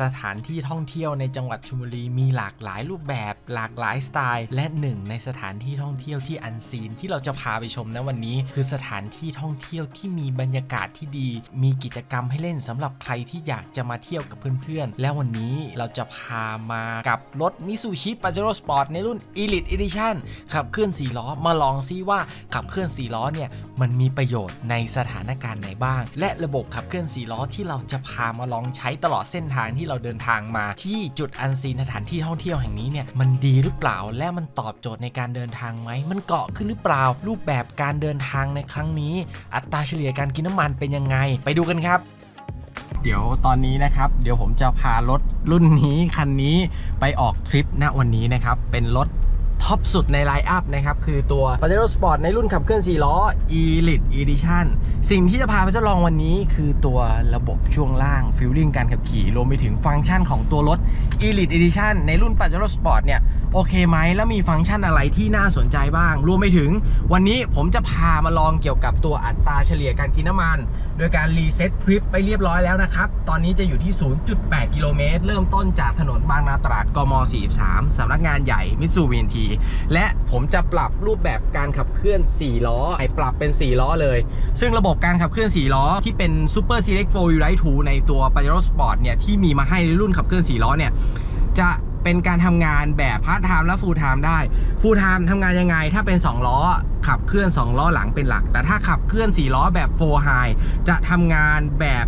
สถานที่ท่องเที่ยวในจังหวัดชลบุรีมีหลากหลายรูปแบบ หลากหลายสไตล์ และหนึ่งในสถานที่ท่องเที่ยวที่อันซีนที่เราจะพาไปชมนะวันนี้ คือสถานที่ท่องเที่ยวที่มีบรรยากาศที่ดี มีกิจกรรมให้เล่นสำหรับใครที่อยากจะมาเที่ยวกับเพื่อนๆ และวันนี้เราจะพามากับรถมิซูชิปาเจโร่สปอร์ตในรุ่น Elite Edition ขับเคลื่อน4ล้อมาลองซิว่าขับเคลื่อน4ล้อเนี่ยมันมีประโยชน์ในสถานการณ์ไหนบ้าง และระบบขับเคลื่อน4ล้อที่เราจะพามาลองใช้ตลอดเส้นทางที่เราเดินทางมาที่จุดอันซีนสถานที่ท่องเที่ยวแห่งนี้เนี่ยมันดีหรือเปล่าและมันตอบโจทย์ในการเดินทางไหมมันเกาะขึ้นหรือเปล่า รูปแบบการเดินทางในครั้งนี้ อัตราเฉลี่ยการกินน้ำมันเป็นยังไง ไปดูกันครับเดี๋ยวตอนนี้นะครับ เดี๋ยวผมจะพารถรุ่นนี้คันนี้ไปออกทริปณวันนี้นะครับ เป็นรถ ท็อปสุดในไลน์อัพนะครับ คือตัว Pajero Sport ในรุ่นขับเคลื่อน4ล้อ Elite Edition สิ่งที่จะพาไปทดลองวันนี้คือตัวระบบช่วงล่างฟิลลิ่งการขับขี่ รวมไปถึงฟังก์ชันของตัวรถ Elite Edition ในรุ่น Pajero Sport เนี่ย โอเคไหมแล้วมีฟังก์ชันอะไรที่น่าสนใจบ้าง รวมไปถึงวันนี้ผมจะพามาลองเกี่ยวกับตัวอัตราเฉลี่ยการกินน้ำมัน โดยการรีเซ็ตทริปไปเรียบร้อยแล้วนะครับ ตอนนี้จะอยู่ที่ 0.8 กิโลเมตร เริ่มต้นจากถนนบางนาตราดกม 43สำนักงานใหญ่มิตซูบีนทีและผมจะปรับรูปแบบการขับเคลื่อน 4 ล้อให้ปรับเป็น 4 ล้อเลย ซึ่งระบบการขับเคลื่อน 4 ล้อ ที่เป็น Super Select 4 Wheel Drive 2ในตัว Pajero Sport เนี่ยที่มีมาให้ในรุ่นขับเคลื่อน 4 ล้อเนี่ยจะเป็นการทำงานแบบพาร์ทไทม์และฟูลไทม์ได้ฟูลไทม์ทำงานยังไง ถ้าเป็น 2 ล้อ ขับเคลื่อน 2 ล้อหลังเป็นหลัก แต่ถ้าขับเคลื่อน 4 ล้อแบบ4 High จะทำงานแบบ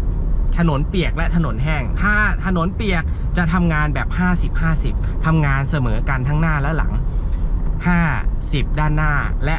ถนนเปียกและถนนแห้ง ถ้าถนนเปียกจะทำงานแบบ 50-50 ทำงานเสมอกันทั้งหน้าและหลัง 50 ด้านหน้าและ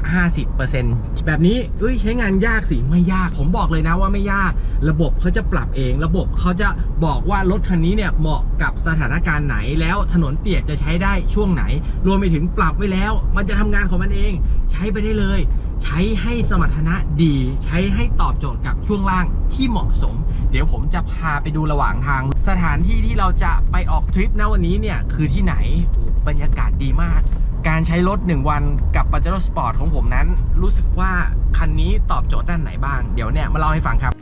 50%แบบนี้เอ้ยใช้งานยากสิ ไม่ยาก ผมบอกเลยนะว่าไม่ยาก ระบบเขาจะปรับเอง ระบบเขาจะบอกว่ารถคันนี้เนี่ยเหมาะกับสถานการณ์ไหน แล้วถนนเปียกจะใช้ได้ช่วงไหน รวมไปถึงปรับไว้แล้ว มันจะทำงานของมันเอง ใช้ไปได้เลย ใช้ให้สมรรถนะดี ใช้ให้ตอบโจทย์กับช่วงล่างที่เหมาะสม เดี๋ยวผมจะพาไปดูระหว่างทาง สถานที่ที่เราจะไปออกทริปนะวันนี้เนี่ยคือที่ไหนโอ้บรรยากาศดีมาก การใช้รถ 1 วันกับ Pajero Sport ของผมนั้น รู้สึกว่าคันนี้ตอบโจทย์ด้านไหนบ้าง เดี๋ยวเนี่ยมาเล่าให้ฟังครับ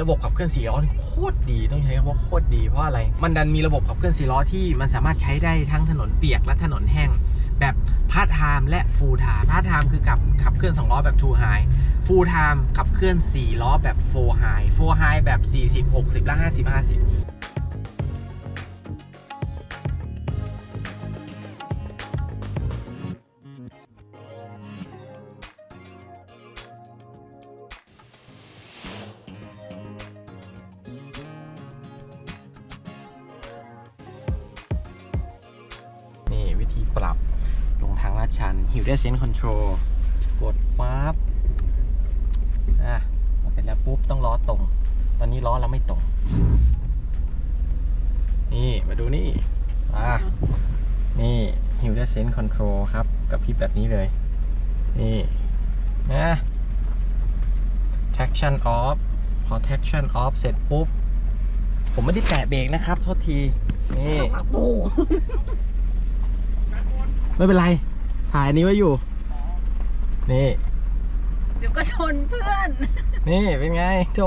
ระบบขับเคลื่อนสี่ล้อโคตรดีต้องใช้คำว่าโคตรดีเพราะอะไร มันดันมีระบบขับเคลื่อนสี่ล้อที่มันสามารถใช้ได้ทั้งถนนเปียกและถนนแห้ง แบบพาร์ทไทม์และฟูลไทม์พาร์ทไทม์คือขับขับเคลื่อน2ล้อแบบทูไฮ ฟูลไทม์ขับเคลื่อน 4 ล้อแบบโฟไฮโฟไฮแบบ 40 60 และ 50 50นี่วิธีปรับลงทางลาดชัน Hill Descent Control กดฟ้าบอะพอเสร็จแล้ว ปุ๊บต้องล้อตรง ตอนนี้ล้อเราไม่ตรง นี่มาดูนี่อะนี่ Hill Descent Control ครับ กับพริบแบบนี้เลย นี่นะ traction off พอ traction off เสร็จปุ๊บ ผมไม่ได้แตะเบรกนะครับ โทษที นี่ไม่เป็นไร ถ่ายอันนี้ไว้อยู่ นี่ เดี๋ยวก็ชนเพื่อน นี่เป็นไงโจ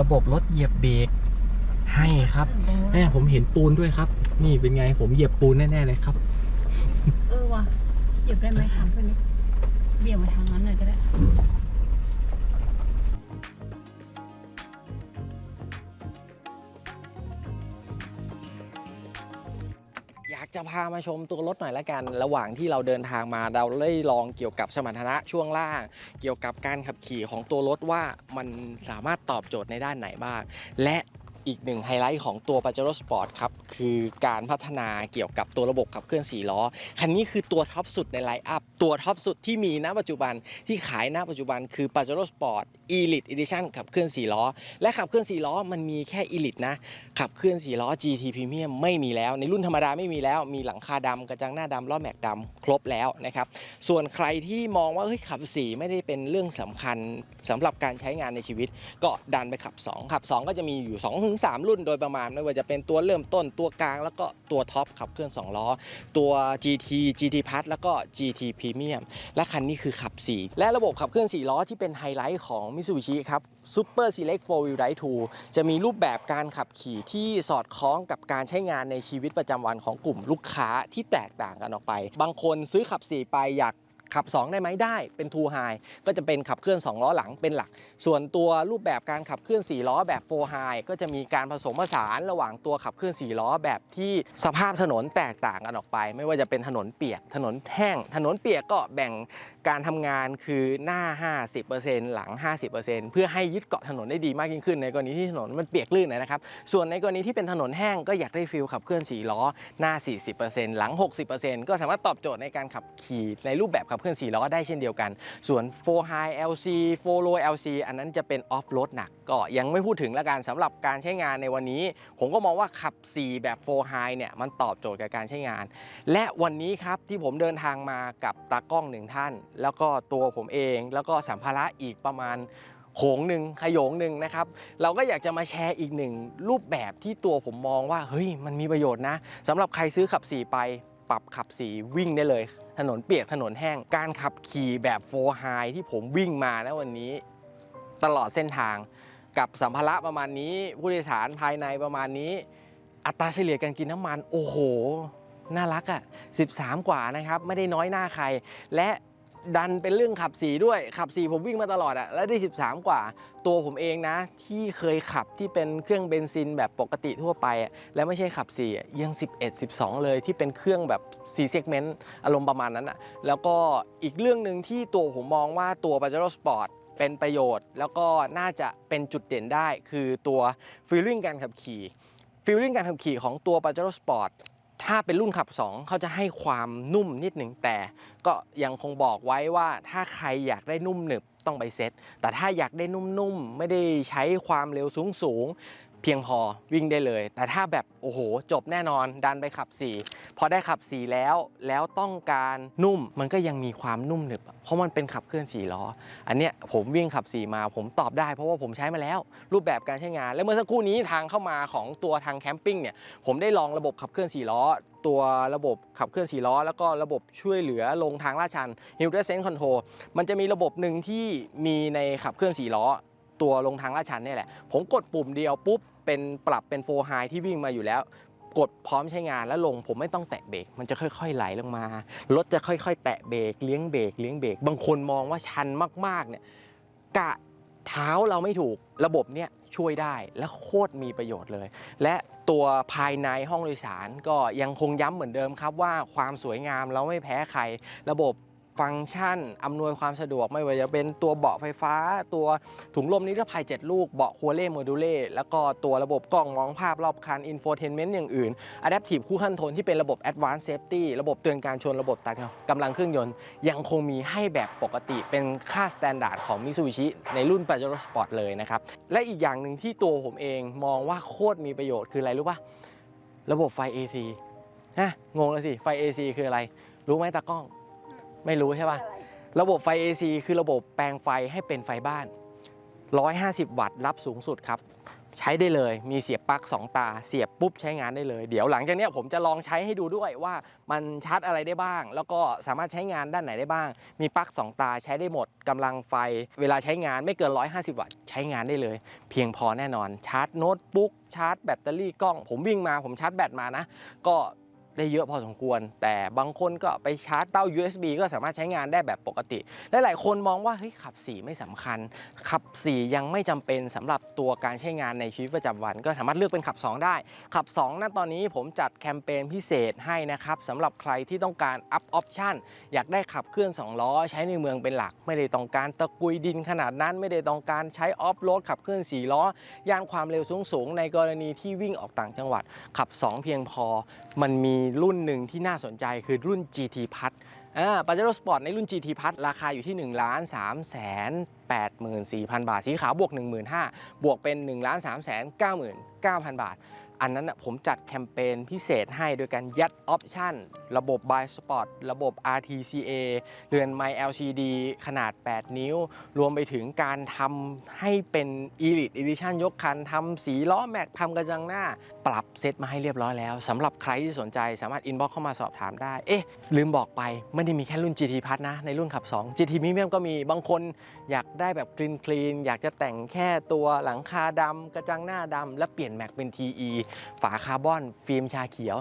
ระบบรถเหยียบเบรกให้ครับแม่ผมเห็นปูนด้วยครับ นี่เป็นไงผมเหยียบปูนแน่ๆเลยครับ เออว่ะเหยียบได้ไหมถามเพื่อนนิเบี่ยงมาทางนั้นหน่อยก็ได้ จะพามาชมตัวรถหน่อยละกัน ระหว่างที่เราเดินทางมาเราได้ลองเกี่ยวกับสมรรถนะช่วงล่าง เกี่ยวกับการขับขี่ของตัวรถว่ามันสามารถตอบโจทย์ในด้านไหนบ้าง และ อีกหนึ่งไฮไลท์ของตัว Pajero Sport ครับ คือการพัฒนาเกี่ยวกับตัวระบบขับเคลื่อน4ล้อ คันนี้คือตัวท็อปสุดในไลน์อัพ ตัวท็อปสุดที่มีณปัจจุบันที่ขายณปัจจุบันคือ Pajero Sport Elite Edition ขับเคลื่อน4ล้อ และขับเคลื่อน4ล้อมันมีแค่ Elite นะ ขับเคลื่อน4ล้อ GT Premium ไม่มีแล้ว ในรุ่นธรรมดาไม่มีแล้ว มีหลังคาดำกระจังหน้าดำล้อแม็กดำครบแล้วนะครับ ส่วนใครที่มองว่าเฮ้ยขับ 4 ไม่ได้เป็นเรื่องสำคัญสำหรับการใช้งานในชีวิต ก็ดันไปขับ 2 ขับ 2 ก็จะมีอยู่2ถึง3 รุ่นโดยประมาณไม่ว่าจะเป็นตัวเริ่มต้นตัวกลาง แล้วก็ตัวท็อปขับเคลื่อน2ล้อ ตัว GT GT Plus แล้วก็ GT Premium และคันนี้คือขับ 4 และระบบขับเคลื่อน 4 ล้อที่เป็นไฮไลท์ของ Mitsubishi ครับ Super Select 4 Wheel Drive 2จะมีรูปแบบการขับขี่ที่สอดคล้องกับการใช้งานในชีวิตประจำวันของกลุ่มลูกค้าที่แตกต่างกันออกไป บางคนซื้อขับ 4 ไปอยาก ขับ 2 ได้ไหมได้เป็น Two High ก็จะเป็นขับเคลื่อน 2 ล้อหลังเป็นหลัก ส่วนตัวรูปแบบการขับเคลื่อน 4 ล้อแบบ4 High ก็จะมีการผสมผสานระหว่างตัวขับเคลื่อน 4 ล้อแบบที่สภาพถนนแตกต่างกันออกไป ไม่ว่าจะเป็นถนนเปียกถนนแห้ง ถนนเปียกก็แบ่งการทำงานคือหน้า 50%หลัง 50%เพื่อให้ยึดเกาะถนนได้ดีมากยิ่งขึ้นในกรณีที่ถนนมันเปียกลื่นนะครับส่วนในกรณีที่เป็นถนนแห้งก็อยากได้ฟิลขับเคลื่อน4ล้อหน้า 40%หลัง 60%ก็สามารถตอบโจทย์ในการขับขี่ในรูปแบบขับเคลื่อน4ล้อได้เช่นเดียวกัน ส่วน4 High LC 4 Low LC อันนั้นจะเป็นออฟโรดหนัก ก็ยังไม่พูดถึงละกันสำหรับการใช้งานในวันนี้ ผมก็มองว่าขับ 4 แบบ4 High เนี่ยมันตอบโจทย์กับการใช้งาน และวันนี้ครับที่ผมเดินทางมากับตากล้องหนึ่งท่าน แล้วก็ตัวผมเองแล้วก็สัมภาระอีกประมาณโขงหนึ่งขยงหนึ่งนะครับ เราก็อยากจะมาแชร์อีกหนึ่งรูปแบบที่ตัวผมมองว่าเฮ้ยมันมีประโยชน์นะสำหรับใครซื้อขับ4ไปปรับขับ4วิ่งได้เลย ถนนเปียกถนนแห้ง การขับขี่แบบโฟไฮที่ผมวิ่งมานะวันนี้ ตลอดเส้นทางกับสัมภาระประมาณนี้ ผู้โดยสารภายในประมาณนี้ อัตราเฉลี่ยการกินน้ำมัน โอ้โห น่ารักอะ่ะ 13 กว่านะครับ ไม่ได้น้อยหน้าใคร และ ดันเป็นเรื่องขับสีด้วย ขับสีผมวิ่งมาตลอดอะแล้วได้ 13 กว่า ตัวผมเองนะ ที่เคยขับที่เป็นเครื่องเบนซินแบบปกติทั่วไปอะแล้วไม่ใช่ขับสียัง 11 12 เลยที่เป็นเครื่องแบบ4 segment อารมณ์ประมาณนั้นอะ่ะแล้วก็อีกเรื่องหนึ่งที่ตัวผมมองว่าตัว Pajero Sport เป็นประโยชน์ แล้วก็น่าจะเป็นจุดเด่นได้ คือตัวฟีลลิ่งการขับขี่ฟีลลิ่งการขับขี่ของตัว Pajero Sport ถ้าเป็นรุ่นขับ 2 เขาจะให้ความนุ่มนิดหนึ่งแต่ก็ยังคงบอกไว้ว่าถ้าใครอยากได้นุ่มหนึบ ต้องไปเซ็ตแต่ถ้าอยากได้นุ่มๆ ไม่ได้ใช้ความเร็วสูงๆ เพียงพอวิ่งได้เลย แต่ถ้าแบบโอ้โห จบแน่นอนดันไปขับ 4 พอได้ขับ 4 แล้วแล้วต้องการนุ่มมันก็ยังมีความนุ่มหนึบ เพราะมันเป็นขับเคลื่อน4ล้อ อันเนี้ยผมวิ่งขับ 4 มาผมตอบได้เพราะว่าผมใช้มาแล้ว รูปแบบการใช้งาน และเมื่อสักครู่นี้ทางเข้ามาของตัวทางแคมปิ้งเนี่ยผมได้ลองระบบขับเคลื่อน4ล้อ ตัวระบบขับเคลื่อน4ล้อ แล้วก็ระบบช่วยเหลือลงทางลาดชัน Hill Descent Control มันจะมีระบบหนึ่งที่มีในขับเคลื่อน4ล้อ ตัวลงทางลาดชันนี่แหละ ผมกดปุ่มเดียวปุ๊บ เป็นปรับเป็น4 High ที่วิ่งมาอยู่แล้ว กดพร้อมใช้งานแล้วลงผมไม่ต้องแตะเบรกมันจะค่อยๆไหลลงมารถจะค่อยๆ แตะเบรกเลี้ยงเบรกเลี้ยงเบรกบางคนมองว่าชันมากๆเนี่ยกะ เท้าเราไม่ถูกระบบเนี้ยช่วยได้และโคตรมีประโยชน์เลย และตัวภายในห้องโดยสารก็ยังคงย้ำเหมือนเดิมครับว่าความสวยงามเราไม่แพ้ใครระบบ ฟังก์ชัน อำนวยความสะดวกไม่ว่าจะเป็นตัวเบาะไฟฟ้า ตัวถุงลมนิรภัย 7 ลูก เบาะคัวเล่โมดูเล่แล้วก็ตัวระบบกล้องมองภาพรอบคันอินโฟเทนเมนต์อย่างอื่น Adaptive คู่ขั้นโทนที่เป็นระบบ Advanced Safety ระบบเตือนการชนระบบตัดกำลังเครื่องยนต์ ยังคงมีให้แบบปกติเป็นค่าสแตนดาร์ดของ Mitsubishi ในรุ่น Pajero Sport เลยนะครับ และอีกอย่างหนึ่งที่ตัวผมเองมองว่าโคตรมีประโยชน์คืออะไรรู้ป่ะระบบไฟ AC ฮะงงเลยสิไฟ AC คืออะไร รู้ไหมตากล้อง ไม่รู้ใช่ป่ะ ระบบไฟ AC คือระบบแปลงไฟให้เป็นไฟบ้าน 150 วัตต์รับสูงสุดครับ ใช้ได้เลย มีเสียบปลั๊ก2 ตา เสียบปุ๊บใช้งานได้เลย เดี๋ยวหลังจากเนี้ยผมจะลองใช้ให้ดูด้วยว่ามันชาร์จอะไรได้บ้าง แล้วก็สามารถใช้งานด้านไหนได้บ้าง มีปลั๊ก2 ตาใช้ได้หมดกำลังไฟ เวลาใช้งานไม่เกิน 150 วัตต์ ใช้งานได้เลย เพียงพอแน่นอน ชาร์จโน้ตบุ๊ก ชาร์จแบตเตอรี่กล้อง ผมวิ่งมาผมชาร์จแบตมานะ ก็ ได้เยอะพอสมควร แต่บางคนก็ไปชาร์จเต้า USB ก็สามารถใช้งานได้แบบปกติลหลายคนมองว่าเฮ้ยขับ4ไม่สำคัญ ขับ4ยังไม่จำเป็นสำหรับตัวการใช้งานในชีวิตประจำวัน ก็สามารถเลือกเป็นขับ 2 ได้ ขับ2ณตอนนี้ผมจัดแคมเปญพิเศษให้นะครับสำหรับใครที่ต้องการอัพออปชั่นอยากได้ขับเคลื่อน2ล้อใช้ในเมืองเป็นหลัก ไม่ได้ต้องการตะกุยดินขนาดนั้น ไม่ได้ต้องการใช้ออฟโรดขับเคลื่อน4ล้อย่านความเร็วสูงๆในกรณีที่วิ่งออกต่างจังหวัด ขับ 2 เพียงพอมันมีรุ่นหนึ่งที่น่าสนใจคือรุ่น GT พัทอ่าปาเจโร่สปอร์ตในรุ่น GT พัทราคาอยู่ที่ 1 3 3 8 4 0 0 0 บาท สีขาวบวก 15,000 บวกเป็น 1 3 9 9 0 0 0 บาท อันนั้นนะผมจัดแคมเปญพิเศษให้โดยการยัดออปชั่น ระบบ Buy Spot ระบบ RTCA เรือนไม LCD ขนาด 8 นิ้ว รวมไปถึงการทำให้เป็น Elite Edition ยกคันทำสีล้อแม็กทำกระจังหน้า ปรับเซตมาให้เรียบร้อยแล้วสำหรับใครที่สนใจสามารถ inbox เข้ามาสอบถามได้ เอ๊ะ ลืมบอกไป ไม่ได้มีแค่รุ่น GT พัทนะ ในรุ่นขับ 2 GT Premium ก็มีบางคนอยากได้แบบคลีนคลีนอยากจะแต่งแค่ตัวหลังคาดำกระจังหน้าดำและเปลี่ยนแม็กเป็น TE ฝาคาร์บอน ฟิล์มชาเขียว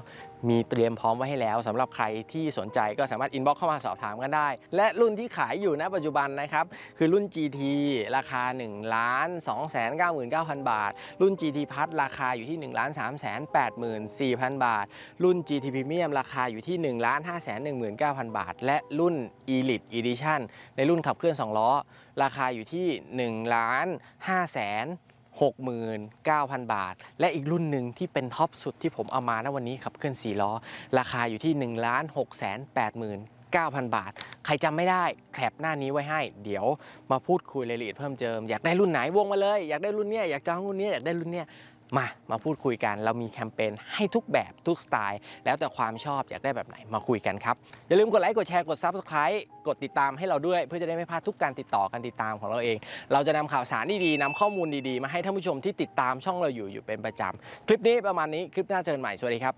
มีเตรียมพร้อมไว้ให้แล้วสำหรับใครที่สนใจก็สามารถ inbox เข้ามาสอบถามกันได้ และรุ่นที่ขายอยู่ณปัจจุบันนะครับคือรุ่น GT ราคา1ล้าน2 9 9 0 0 บาท รุ่น GT พัทราคาอยู่ที่1 3 8 4 0 0 0 บาท รุ่น GT Premium ราคาอยู่ที่1 5 1 9 0 0 0 บาท และรุ่น Elite Edition ในรุ่นขับเคลื่อน2ล้อ ราคาอยู่ที่1ล้าน5แสน 69,000 บาท และอีกรุ่นหนึ่งที่เป็นท็อปสุดที่ผมเอามาณวันนี้ขับเคลื่อน4ล้อ ราคาอยู่ที่1ล้าน6แสน89,000 บาท ใครจำไม่ได้แคปหน้านี้ไว้ให้ เดี๋ยวมาพูดคุยรายละเอียดเพิ่มเติม อยากได้รุ่นไหนวงมาเลย อยากได้รุ่นเนี้ย อยากจองรุ่นเนี้ย อยากได้รุ่นเนี้ย มามาพูดคุยกัน เรามีแคมเปญให้ทุกแบบทุกสไตล์ แล้วแต่ความชอบอยากได้แบบไหนมาคุยกันครับ อย่าลืมกดไลค์กดแชร์กด Subscribe กดติดตามให้เราด้วย เพื่อจะได้ไม่พลาดทุกการติดต่อการติดตามของเราเอง เราจะนำข่าวสารดีๆนำข้อมูลดีๆ มาให้ท่านผู้ชมที่ติดตามช่องเราอยู่อยู่เป็นประจำคลิปนี้ประมาณนี้คลิปหน้าเจอกันใหม่สวัสดีครับ